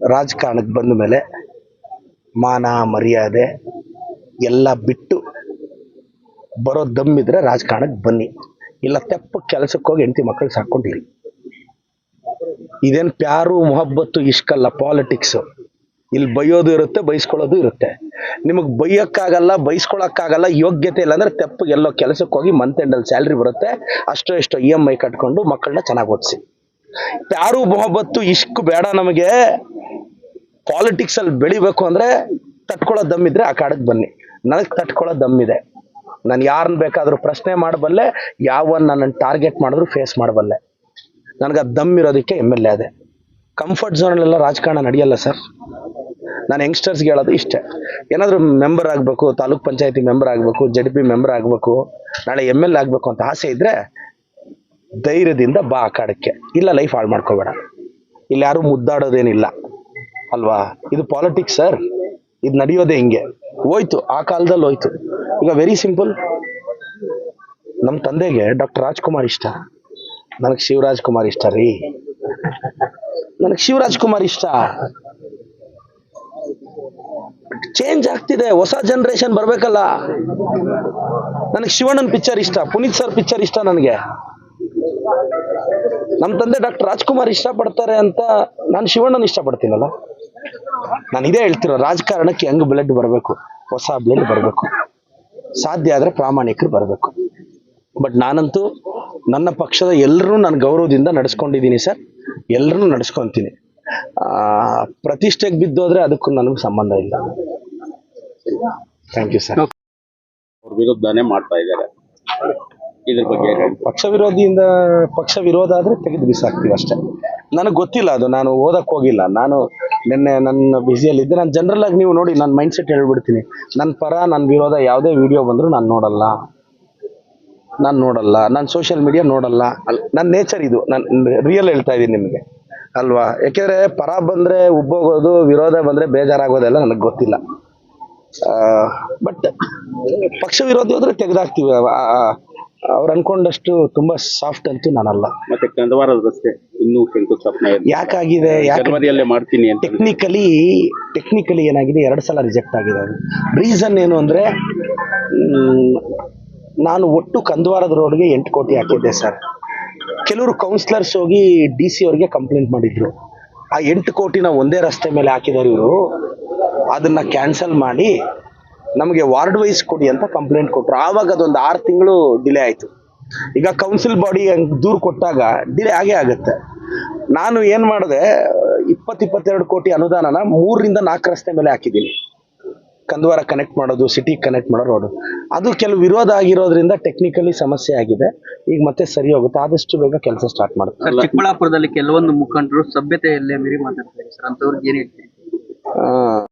ರಾಜಕಾರಣಕ್ಕೆ ಬಂದ ಮೇಲೆ ಮಾನ, ಮರ್ಯಾದೆ ಎಲ್ಲ ಬಿಟ್ಟು ಬರೋ ದಮ್ಮಿದ್ರೆ ರಾಜಕಾರಣಕ್ಕೆ ಬನ್ನಿ. ಇಲ್ಲ ತೆಪ್ಪ ಕೆಲಸಕ್ಕೆ ಹೋಗಿ ಹೆಂಡತಿ ಮಕ್ಕಳು ಸಾಕೊಂಡಿರಿ ಇದೇನು ಪ್ಯಾರು, ಮೊಹಬ್ಬತ್ತು, ಇಷ್ಕಲ್ಲ ಪಾಲಿಟಿಕ್ಸು ಇಲ್ಲಿ ಬೈಯೋದು ಇರುತ್ತೆ, ಬೈಸ್ಕೊಳ್ಳೋದು ಇರುತ್ತೆ. ನಿಮಗೆ ಬೈಯಕ್ಕಾಗಲ್ಲ, ಬೈಸ್ಕೊಳಕ್ಕಾಗಲ್ಲ, ಯೋಗ್ಯತೆ ಇಲ್ಲ ಅಂದ್ರೆ ತೆಪ್ಪಗೆ ಎಲ್ಲೋ ಕೆಲಸಕ್ಕೆ ಹೋಗಿ ಮಂತ್ ಎಂಡಲ್ಲಿ ಸ್ಯಾಲ್ರಿ ಬರುತ್ತೆ. ಅಷ್ಟೋ ಇಷ್ಟೋ ಇ ಎಂ ಐ ಕಟ್ಕೊಂಡು ಮಕ್ಕಳನ್ನ ಚೆನ್ನಾಗಿ ಓದಿಸಿ. ಪ್ಯಾರು, ಮೊಹಬ್ಬತ್ತು, ಇಷ್ಕು ಬೇಡ ನಮಗೆ. ಪಾಲಿಟಿಕ್ಸ್ ಅಲ್ಲಿ ಬೆಳಿಬೇಕು ಅಂದ್ರೆ ತಟ್ಕೊಳ್ಳೋ ದಮ್ಮಿದ್ರೆ ಆ ಕಾಡಕ್ಕೆ ಬನ್ನಿ. ನನಗೆ ತಟ್ಕೊಳ್ಳೋ ದಮ್ಮಿದೆ ನಾನು ಯಾರನ್ನ ಬೇಕಾದ್ರೂ ಪ್ರಶ್ನೆ ಮಾಡಬಲ್ಲೆ ಯಾವನ್ನ ನನ್ನ ಟಾರ್ಗೆಟ್ ಮಾಡಿದ್ರು ಫೇಸ್ ಮಾಡಬಲ್ಲೆ ನನಗೆ ದಮ್ ಇರೋದಕ್ಕೆ ಎಂ ಎಲ್ ಎ ಅದೇ. ಕಂಫರ್ಟ್ ಝೋನಲ್ಲೆಲ್ಲ ರಾಜಕಾರಣ ನಡೆಯಲ್ಲ ಸರ್. ನಾನು ಯಂಗ್ಸ್ಟರ್ಸ್ಗೆ ಹೇಳೋದು ಇಷ್ಟೇ. ಏನಾದರೂ ಮೆಂಬರ್ ಆಗಬೇಕು, ತಾಲೂಕ್ ಪಂಚಾಯತಿ ಮೆಂಬರ್ ಆಗಬೇಕು ಜಡ್ ಪಿ ಮೆಂಬರ್ ಆಗಬೇಕು, ನಾಳೆ ಎಂ ಎಲ್ ಆಗಬೇಕು ಅಂತ ಆಸೆ ಇದ್ರೆ ಧೈರ್ಯದಿಂದ ಬಾ ಆ ಕಾಡಕ್ಕೆ. ಇಲ್ಲ ಲೈಫ್ ಹಾಳು ಮಾಡ್ಕೋಬೇಡ. ಇಲ್ಲಿ ಯಾರು ಮುದ್ದಾಡೋದೇನಿಲ್ಲ. ಅಲ್ವಾ? ಇದು ಪಾಲಿಟಿಕ್ಸ್ ಸರ್ ಇದು ನಡೆಯೋದೇ ಹಿಂಗೆ. ಹೋಯ್ತು, ಆ ಕಾಲದಲ್ಲಿ ಹೋಯ್ತು. ಈಗ ವೆರಿ ಸಿಂಪಲ್ ನಮ್ಮ ತಂದೆಗೆ ಡಾಕ್ಟರ್ ರಾಜ್ಕುಮಾರ್ ಇಷ್ಟ. ನನಗೆ ಶಿವರಾಜ್ ಕುಮಾರ್ ಇಷ್ಟ ರೀ. ನನಗೆ ಶಿವರಾಜ್ ಕುಮಾರ್ ಇಷ್ಟ. ಚೇಂಜ್ ಆಗ್ತಿದೆ, ಹೊಸ ಜನರೇಷನ್ ಬರ್ಬೇಕಲ್ಲ. ನನಗೆ ಶಿವಣ್ಣನ್ ಪಿಕ್ಚರ್ ಇಷ್ಟ, ಪುನೀತ್ ಸರ್ ಪಿಕ್ಚರ್ ಇಷ್ಟ ನನಗೆ. ನಮ್ಮ ತಂದೆ ಡಾಕ್ಟರ್ ರಾಜ್ಕುಮಾರ್ ಇಷ್ಟಪಡ್ತಾರೆ ಅಂತ ನಾನು ಶಿವಣ್ಣನ ಇಷ್ಟಪಡ್ತೀನಲ್ಲ. ನಾನು ಇದೇ ಹೇಳ್ತಿರೋ ರಾಜಕಾರಣಕ್ಕೆ ಹೆಂಗ್ ಬ್ಲಡ್ ಬರಬೇಕು? ಹೊಸ ಬ್ಲಡ್ ಬರಬೇಕು. ಸಾಧ್ಯ ಆದ್ರೆ ಪ್ರಾಮಾಣಿಕರು ಬರಬೇಕು. ಬಟ್ ನಾನಂತೂ ನನ್ನ ಪಕ್ಷದ ಎಲ್ಲರೂ ನಾನು ಗೌರವದಿಂದ ನಡೆಸ್ಕೊಂಡಿದ್ದೀನಿ ಸರ್. ಎಲ್ಲರೂ ನಡೆಸ್ಕೊತೀನಿ. ಆ, ಪ್ರತಿಷ್ಠೆಗೆ ಬಿದ್ದೋದ್ರೆ ಅದಕ್ಕೂ ನನಗೆ ಸಂಬಂಧ ಇಲ್ಲ. ಥ್ಯಾಂಕ್ ಯು ಸರ್ ಅವ್ರ ವಿರುದ್ಧನೇ ಮಾಡ್ತಾ ಇದ್ದಾರೆ. ಇದ್ರ ಬಗ್ಗೆ ಪಕ್ಷ ವಿರೋಧಿಯಿಂದ ಪಕ್ಷ ವಿರೋಧ ಆದ್ರೆ ತೆಗೆದು ಬಿಸಾಕ್ತೀವಿ ಅಷ್ಟೇ. ನನಗೆ ಗೊತ್ತಿಲ್ಲ ಅದು. ನಾನು ಓದಕ್ ಹೋಗಿಲ್ಲ. ನಾನು ನಿನ್ನೆ ನನ್ನ ಬ್ಯುಸಿಯಲ್ಲಿ ಇದ್ದೆ. ನಾನು ಜನರಲ್ ಆಗಿ ನೀವು ನೋಡಿ ನನ್ನ ಮೈಂಡ್ ಸೆಟ್ ಹೇಳ್ಬಿಡ್ತೀನಿ. ನನ್ನ ಪರ ನನ್ನ ವಿರೋಧ ಯಾವುದೇ ವಿಡಿಯೋ ಬಂದರೂ ನಾನು ನೋಡಲ್ಲ. ನಾನು ನೋಡಲ್ಲ. ನಾನು ಸೋಷಿಯಲ್ ಮೀಡಿಯಾ ನೋಡಲ್ಲ. ನನ್ನ ನೇಚರ್ ಇದು. ನಾನು ರಿಯಲ್ ಹೇಳ್ತಾ ಇದ್ದೀನಿ ನಿಮಗೆ. ಅಲ್ವಾ? ಯಾಕೆಂದರೆ ಪರ ಬಂದರೆ ಉಬ್ಬೋಗೋದು, ವಿರೋಧ ಬಂದರೆ ಬೇಜಾರಾಗೋದೆಲ್ಲ ನನಗೆ ಗೊತ್ತಿಲ್ಲ. ಬಟ್ ಪಕ್ಷ ವಿರೋಧಿ ಹೋದ್ರೆ ತೆಗೆದಾಕ್ತೀವಿ. ಅವ್ರು ಅನ್ಕೊಂಡಷ್ಟು ತುಂಬಾ ಸಾಫ್ಟ್ ಅಂತೂ ನಾನಲ್ಲ. ಮತ್ತೆ ಕಂದವಾರದ ರಸ್ತೆ ಇನ್ನೂ ಶಂಕುಸ್ಥಾಪನೆ. ಯಾಕಾಗಿದೆ ಯಾಕೆ ಮಾಡ್ತೀನಿ ಟೆಕ್ನಿಕಲಿ ಟೆಕ್ನಿಕಲಿ ಏನಾಗಿದೆ ಎರಡು ಸಲ ರಿಜೆಕ್ಟ್ ಆಗಿದೆ ಅದು. ರೀಸನ್ ಏನು ಅಂದ್ರೆ ನಾನು ಒಟ್ಟು ಕಂದವಾರದ ರೋಡ್ಗೆ ಎಂಟು ಕೋಟಿ ಹಾಕಿದ್ದೆ ಸರ್. ಕೆಲವರು ಕೌನ್ಸಿಲರ್ಸ್ ಹೋಗಿ ಡಿ ಸಿ ಅವ್ರಿಗೆ ಕಂಪ್ಲೇಂಟ್ ಮಾಡಿದ್ರು. ಆ ಎಂಟು ಕೋಟಿನ ಒಂದೇ ರಸ್ತೆ ಮೇಲೆ ಹಾಕಿದಾರೆ ಇವರು ಅದನ್ನ ಕ್ಯಾನ್ಸಲ್ ಮಾಡಿ ನಮಗೆ ವಾರ್ಡ್ ವೈಸ್ ಕೊಡಿ ಅಂತ ಕಂಪ್ಲೇಂಟ್ ಕೊಟ್ಟರು ಆವಾಗ ಅದೊಂದು ಆರು ತಿಂಗಳು ಡಿಲೇ ಆಯಿತು. ಈಗ ಕೌನ್ಸಿಲ್ ಬಾಡಿ ದೂರು ಕೊಟ್ಟಾಗ ಡಿಲೇ ಆಗೇ ಆಗುತ್ತೆ. ನಾನು ಏನು ಮಾಡಿದೆ ಇಪ್ಪತ್ತಿಪ್ಪತ್ತೆರಡು ಕೋಟಿ ಅನುದಾನನ ಮೂರರಿಂದ ನಾಲ್ಕು ರಸ್ತೆ ಮೇಲೆ ಹಾಕಿದ್ದೀನಿ. ಕಂದವಾರ ಕನೆಕ್ಟ್ ಮಾಡೋದು ಸಿಟಿ ಕನೆಕ್ಟ್ ಮಾಡೋ ರೋಡು ಅದು ಕೆಲವು ವಿರೋಧ ಆಗಿರೋದ್ರಿಂದ ಟೆಕ್ನಿಕಲಿ ಸಮಸ್ಯೆ ಆಗಿದೆ. ಈಗ ಮತ್ತೆ ಸರಿ ಹೋಗುತ್ತೆ. ಆದಷ್ಟು ಬೇಗ ಕೆಲಸ ಸ್ಟಾರ್ಟ್ ಮಾಡುತ್ತೆ ಚಿಕ್ಕಬಳ್ಳಾಪುರದಲ್ಲಿ ಕೆಲವೊಂದು ಮುಖಂಡರು ಸಭ್ಯತೆಯಲ್ಲೇ ಮೀರಿ ಮಾತಾಡ್ತಾರೆ ಸರ್ ಅಂತವ್ರಿಗೆ ಏನು ಹೇಳ್ತೀರಿ? ಆ,